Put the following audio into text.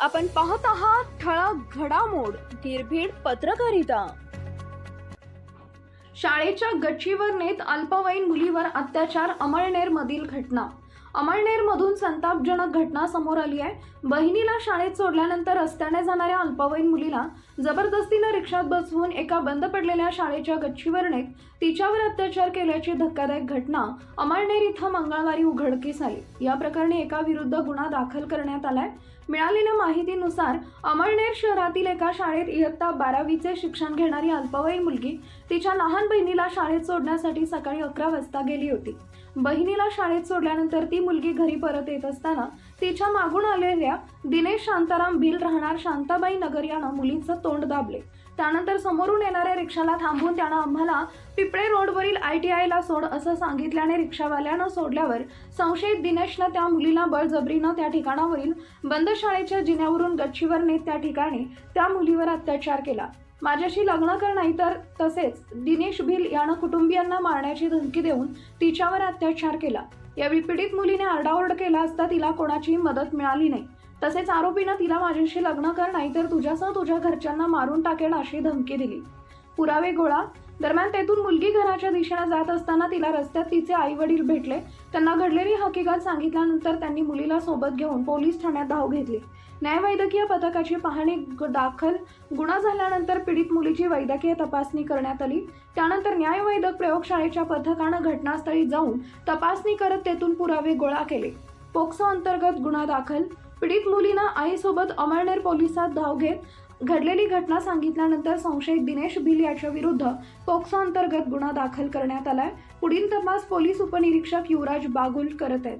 आपण पाहत आहात ठळक घडामोड निर्भीड पत्रकारिता. शाळेच्या गच्चीवर नेत अल्पवयीन मुलीवर अत्याचार अमळनेर मधील घटना. अमळनेर मधून संतापजनक घटना समोर आली आहे. बहिणीला शाळेत सोडल्यानंतर रस्त्याने जाणाऱ्या अल्पवयीन मुलीला जबरदस्तीनं रिक्षात बसवून एका बंद पडलेल्या शाळेच्या गच्चीवरणेत तिच्यावर अत्याचार केल्याची धक्कादायक घटना अमळनेर इथं मंगळवारी उघडकीस आली. या प्रकरणी एका विरुद्ध गुन्हा दाखल करण्यात आलाय. मिळालेल्या माहितीनुसार अमळनेर शहरातील एका शाळेत इयत्ता बारावीचे शिक्षण घेणारी अल्पवयीन मुलगी तिच्या लहान बहिणीला शाळेत सोडण्यासाठी सकाळी अकरा वाजता गेली होती. बहिणीला शाळेत सोडल्यानंतर ती मुलगी घरी परत येत असताना तिच्या मागून आलेल्या दिनेश शांताराम भिल राहणार शांताबाई नगर यानं मुलीचं तोंड दाबले. त्यानंतर समोरून येणाऱ्या रिक्षाला थांबून त्यानं आम्हाला पिपळे रोडवरील आय टी आयला सोड असं सांगितल्याने रिक्षावाल्यानं सोडल्यावर संशयित दिनेशनं त्या मुलीला बळजबरीनं त्या ठिकाणावरील बंद शाळेच्या जिन्यावरून गच्चीवर नेत त्या ठिकाणी त्या मुलीवर अत्याचार केला. माझ्याशी लग्न कर नाही तर तसेच दिनेश भिल यानं कुटुंबियांना मारण्याची धमकी देऊन तिच्यावर अत्याचार केला. यावेळी पीडित मुलीने आरडाओरड केला असता तिला कोणाची मदत मिळाली नाही. तसेच आरोपीनं तिला माझ्याशी लग्न कर नाही तर तुझ्यासह तुझ्या घरच्यांना मारून टाकेल अशी धमकी दिली. पुरावे गोळा दरम्यान तेथून मुलगी घराच्या दिशेने जात असताना तिला रस्त्यात तिचे आई वडील भेटले. त्यांना घडलेली हकीकत सांगितल्यानंतर त्यांनी मुलीला सोबत घेऊन पोलीस ठाण्यात धाव घेतली. न्यायवैद्यकीय पथकाची पाहणी ग- दाखल गुन्हा झाल्यानंतर पीडित मुलीची वैद्यकीय तपासणी करण्यात आली. त्यानंतर न्यायवैद्यक प्रयोगशाळेच्या पथकानं घटनास्थळी जाऊन तपासणी करत तेथून पुरावे गोळा केले. पोक्सो अंतर्गत गुन्हा दाखल. पीडित मुलीनं आईसोबत अमळनेर पोलिसात धाव घेत घडलेली घटना सांगितल्यानंतर संशयित दिनेश भिल याच्या विरुद्ध पोक्सो अंतर्गत गुन्हा दाखल करण्यात आलाय. पुढील तपास पोलीस उपनिरीक्षक युवराज बागुल करत आहेत.